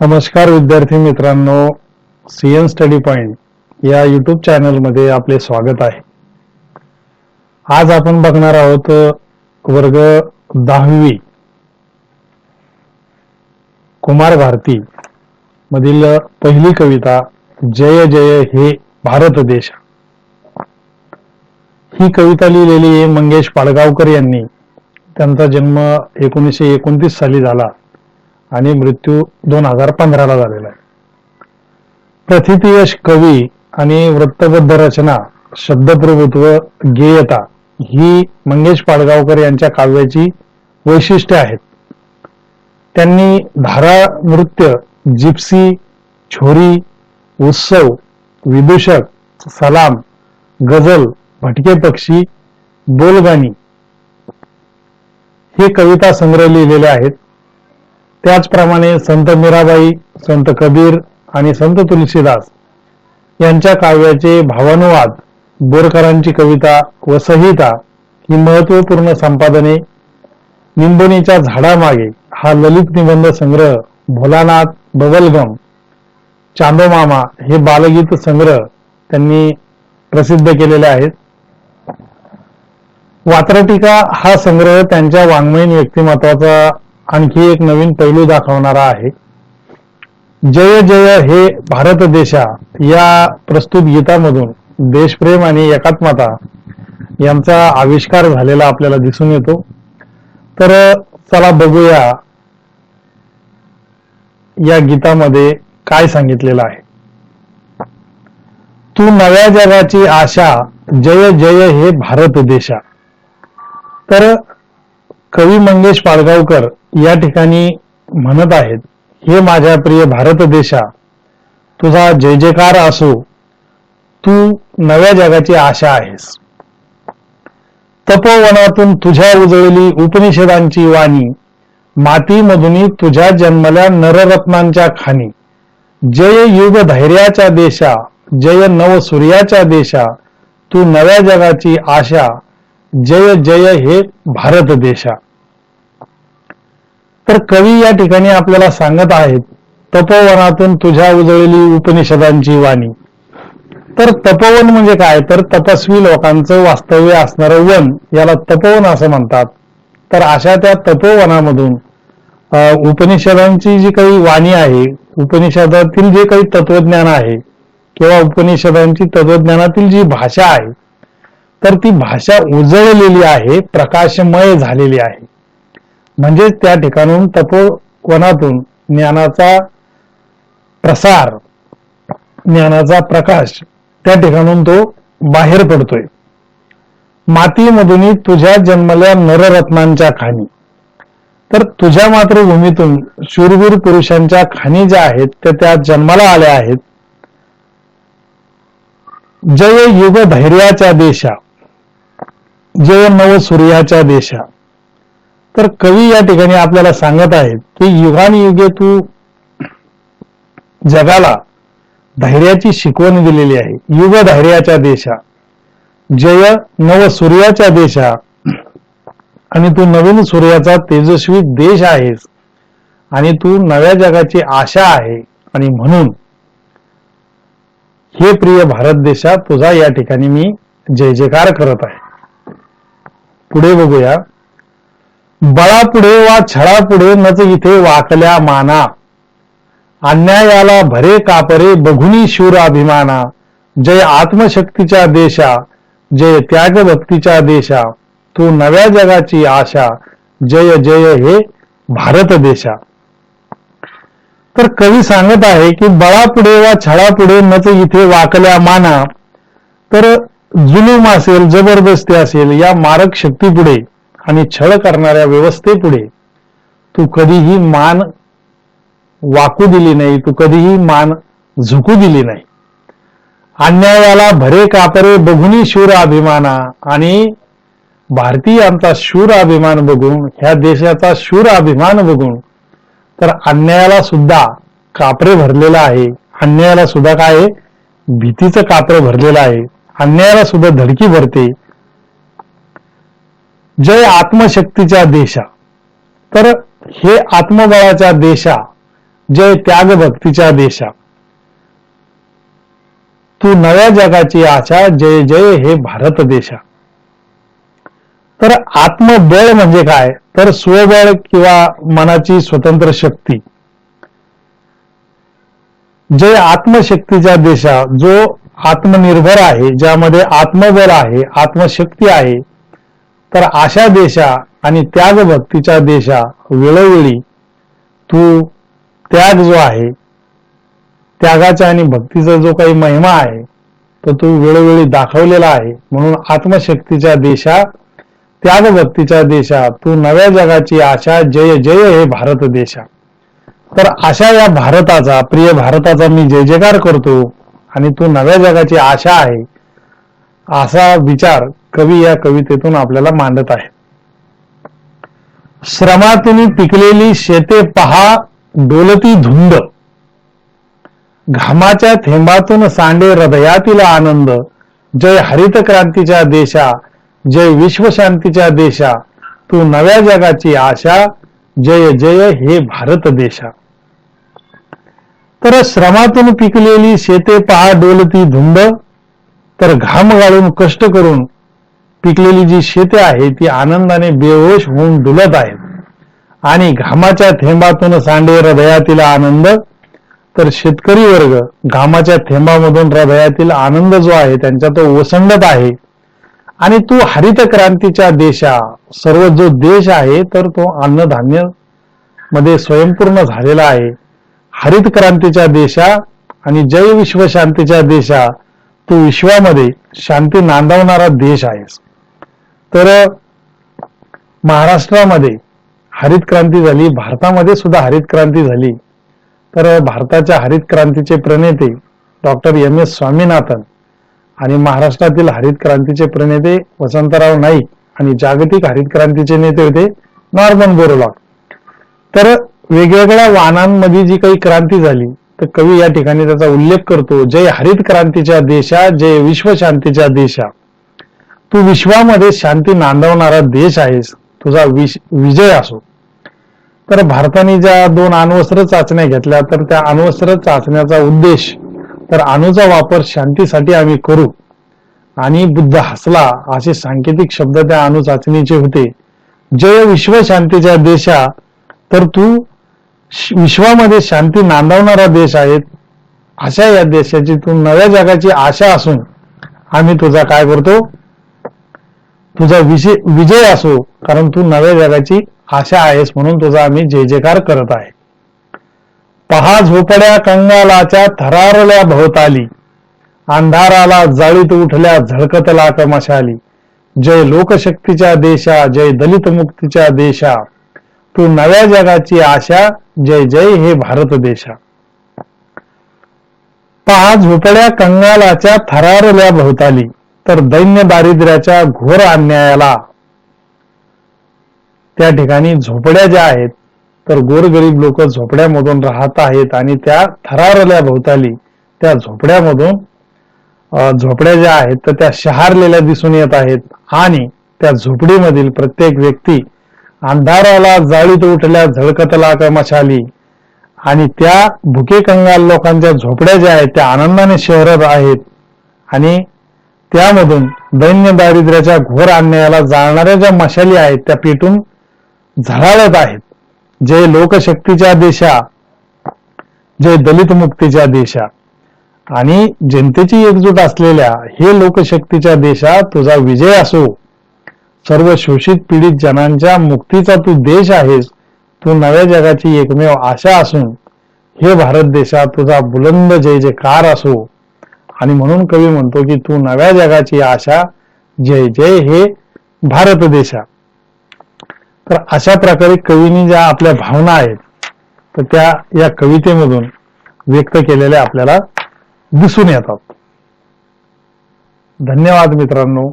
नमस्कार विद्यार्थी मित्रांनो सीएन स्टडी पॉइंट या युट्यूब चॅनलमध्ये आपले स्वागत आहे. आज आपण बघणार आहोत वर्ग दहावी. कुमार भारती मधील पहिली कविता जय जय हे भारत देश. ही कविता लिहिलेली आहे मंगेश पाडगावकर यांनी. त्यांचा जन्म एकोणीसशे एकोणतीस साली झाला. आणि मृत्यू दोन हजार पंधराला झालेला आहे. प्रथितयश कवी आणि वृत्तबद्ध रचना शब्दप्रभुत्व गेयता ही मंगेश पाडगावकर यांच्या काव्याची वैशिष्ट्ये आहेत. त्यांनी धारा नृत्य जिप्सी छोरी उत्सव विदूषक सलाम गझल भटके पक्षी बोलगाणी हे कविता संग्रह लिहिलेले आहेत. त्याचप्रमाणे संत मीराबाई संत कबीर आणि संत तुलसीदास यांच्या काव्याचे भावानुवाद बोरकरांची कविता व संहिता ही महत्त्वपूर्ण संपादने निंबोनीच्या झाडामागे हा ललित निबंध संग्रह भोलानाथ बबलगम चांदोमामा हे बालगीत संग्रह त्यांनी प्रसिद्ध केलेले आहेत. वात्रटिका हा संग्रह त्यांच्या वाङ्मयीन व्यक्तिमत्वाचा आणखी एक नवीन पैलू दाखवणारा आहे. जय जय हे भारत देशा या प्रस्तुत गीतामधून देशप्रेम आणि एकात्मता यांचा आविष्कार झालेला आपल्याला दिसून येतो. तर चला बघूया या गीतामध्ये काय सांगितलेलं आहे. तू नव्या जगाची आशा जय जय हे भारत देशा. तर कवी मंगेश पाडगावकर या ठिकाणी म्हणत आहेत हे माझ्या प्रिय भारत देशा तुझा जय जयकार असो तू नव्या जगाची आशा आहेस. तपोवनातून तुझ्या उजळली उपनिषदांची वाणी मातीमधुनी तुझ्या जन्मल्या नररत्नांच्या खाणी. जय युग धैर्याच्या देशा जय नव सूर्याच्या देशा तू नव्या जगाची आशा जय जय हे भारत देशा. तर कवी या ठिकाणी आपल्याला सांगत आहेत तपोवनातून तुझ्या उजळली उपनिषदांची वाणी. तर तपोवन म्हणजे काय? तर तपस्वी लोकांचं वास्तव्य असणारं वन याला तपोवन असं म्हणतात. तर अशा त्या तपोवनामधून उपनिषदांची जी काही वाणी आहे उपनिषदातील जे काही तत्वज्ञान आहे किंवा उपनिषदांची तत्वज्ञानातील जी भाषा आहे तर ती भाषा उजळलेली आहे प्रकाशमय झालेली आहे. म्हणजेच त्या ठिकाणून तपोवनातून ज्ञानाचा प्रसार ज्ञानाचा प्रकाश त्या ठिकाणून तो बाहेर पडतोय. मातीमधून तुझ्या जन्मल्या नररत्नांच्या खाणी. तर तुझ्या मातृभूमीतून शूरवीर पुरुषांच्या खाणी ज्या आहेत त्या त्या जन्माला आल्या आहेत. जय युग धैर्याच्या देशा जय नव सूर्याच्या देशा. तर कवी या ठिकाणी आपल्याला सांगत आहेत की युगानुयुगे तू जगाला धैर्याची शिकवण दिलेली आहे. युग धैर्याच्या देशा जय नव सूर्याच्या देशा आणि तू नवीन सूर्याचा तेजस्वी देश आहेस आणि तू नव्या जगाची आशा आहे आणि म्हणून हे प्रिय भारत देशा तुझा या ठिकाणी मी जय जयकार करत आहे. पुढे बघूया. बळापुढे वा छळापुढे नच इथे वाकल्या माना. अन्यायाला भरे कापरे बघुनी शूर अभिमाना. जय आत्मशक्तीच्या देशा जय त्याग भक्तीच्या देशा. तू नव्या जगाची आशा जय जय हे भारत देशा. तर कवी सांगत आहे की बळापुढे वा छळापुढे नच इथे वाकल्या माना. तर जुलूम असेल जबरदस्ती असेल या मारक शक्तीपुढे आणि छळ करणाऱ्या व्यवस्थेपुढे तू कधीही मान वाकू दिली नाही तू कधीही मान झुकू दिली नाही. अन्यायाला भरे कापरे बघूनही शूर अभिमाना आणि भारतीयांचा शूर अभिमान बघून ह्या देशाचा शूर अभिमान बघून तर अन्यायाला सुद्धा कापरे भरलेलं आहे. अन्यायाला सुद्धा काय आहे? भीतीचं कापरं भरलेलं आहे. अन्यायाला सुद्धा धडकी भरते. जय आत्मशक्तीच्या देशा. तर हे आत्मबळाच्या देशा जय त्याग भक्तीच्या देशा. तू नव्या जगाची आशा जय जय हे भारत देशा. तर आत्मबळ म्हणजे काय? तर स्वबळ किंवा मनाची स्वतंत्र शक्ती. जय आत्मशक्तीच्या देशा जो आत्मनिर्भर आहे ज्यामध्ये आत्मबळ आहे आत्मशक्ती आहे तर अशा देशा आणि त्याग भक्तीच्या देशा वेळोवेळी तू त्याग जो आहे त्यागाचा आणि भक्तीचा जो काही महिमा आहे तो तू वेळोवेळी दाखवलेला आहे. म्हणून आत्मशक्तीच्या देशा त्याग भक्तीच्या देशा तू नव्या जगाची आशा जय जय हे भारत देशा. तर अशा या भारताचा प्रिय भारताचा मी जय जयकार करतो. आणि तू नव्या जगाची आशा आहे असा विचार कवी या कवितेतून आपल्याला मांडत आहे. श्रमातून पिकलेली शेते पहा डोलती धुंद. घामाच्या थेंबातून सांडे हृदयातील आनंद. जय हरित क्रांतीच्या देशा जय विश्वशांतीच्या देशा. तू नव्या जगाची आशा जय जय हे भारत देशा. तर श्रमातून पिकलेली शेते पहा डोलती धुंद. तर घाम गाळून कष्ट करून पिकलेली जी शेते आहे ती आनंदाने बेहोश होऊन डुलत आहेत. आणि घामाच्या थेंबातून सांडे हृदयातील आनंद तर शेतकरी वर्ग घामाच्या थेंबामधून हृदयातील आनंद जो आहे त्यांचा तो ओसंडत आहे. आणि तो हरित क्रांतीच्या देशा सर्व जो देश आहे तर तो अन्नधान्यमध्ये स्वयंपूर्ण झालेला आहे. हरित क्रांतीच्या देशा आणि जय विश्व शांतीच्या देशा तू विश्वामध्ये शांती नांदवणारा देश आहेस तर महाराष्ट्रामध्ये हरित क्रांती झाली भारतामध्ये सुद्धा हरित क्रांती झाली. तर भारताच्या हरित क्रांतीचे प्रणेते डॉक्टर एम एस स्वामीनाथन आणि महाराष्ट्रातील हरित क्रांतीचे प्रणेते वसंतराव नाईक आणि जागतिक हरित क्रांतीचे नेते होते नॉर्मन बोरोलॉक. तर वेगवेगळ्या वाहनांमध्ये जी काही क्रांती झाली तर कवी या ठिकाणी त्याचा उल्लेख करतो जय हरित क्रांतीच्या देशा जय विश्वशांतीच्या देशा. तू विश्वामध्ये शांती नांदवणारा देश आहेस तुझा विजय असो. तर भारताने ज्या दोन अण्वस्त्र चाचण्या घेतल्या तर त्या अण्वस्त्र चाचण्याचा उद्देश तर अणूचा वापर शांतीसाठी आम्ही करू. आणि बुद्ध हसला असे सांकेतिक शब्द त्या अणु चाचणीचे होते. जय विश्व शांतीच्या देशा तर तू विश्वामध्ये शांती नांदवणारा देश आहे अशा या देशाची तू नव्या जगाची आशा असून आम्ही तुझा काय करतो? तुझा विजय विजय असो कारण तू नव्या जगाची आशा आहेस म्हणून तुझा आम्ही जय जयकार करत आहे. पहा झोपड्या कंगालाच्या थरारल्या भोवताली. अंधाराला जाळीत उठल्या झळकतला कमशाली जय लोकशक्तीच्या देशा जय दलित मुक्तीच्या देशा. तू नव्या जगाची आशा जय जय हे भारत देशा. पहा झोपड्या कंगालाच्या थरारल्या भोवताली. तर दैन्य दारिद्र्याच्या घोर अन्यायाला त्या ठिकाणी झोपड्या ज्या आहेत तर गोरगरीब लोक झोपड्यामधून राहत आहेत आणि त्या थरारल्या भोवताली त्या झोपड्यामधून झोपड्या ज्या आहेत तर त्या शहारलेल्या दिसून येत आहेत आणि त्या झोपडीमधील प्रत्येक व्यक्ती अंधाराला जाळीत उठल्या झळकतला कमशाली आणि त्या भुके कंगाल लोकांच्या झोपड्या ज्या आहेत त्या आनंदाने शहरत आहेत आणि त्यामधून दैन्य दारिद्र्याच्या घोर अन्यायाला जाळणाऱ्या ज्या मशाली आहेत त्या पेटून झळाळत आहेत. जय लोकशक्तीच्या देशा जय दलित मुक्तीच्या देशा आणि जनतेची एकजूट असलेल्या हे लोकशक्तीच्या देशा तुझा विजय असो. सर्व शोषित पीडित जनांच्या मुक्तीचा तू देश आहेस तू नव्या जगाची एकमेव आशा असून हे भारत देशा तुझा बुलंद जय जयकार असो. आणि म्हणून कवी म्हणतो की तू नव्या जगाची आशा जय जय हे भारत देशा. तर अशा प्रकारे कवीनी ज्या आपल्या भावना आहेत तर त्या या कवितेमधून व्यक्त केलेल्या आपल्याला दिसून येतात. धन्यवाद मित्रांनो.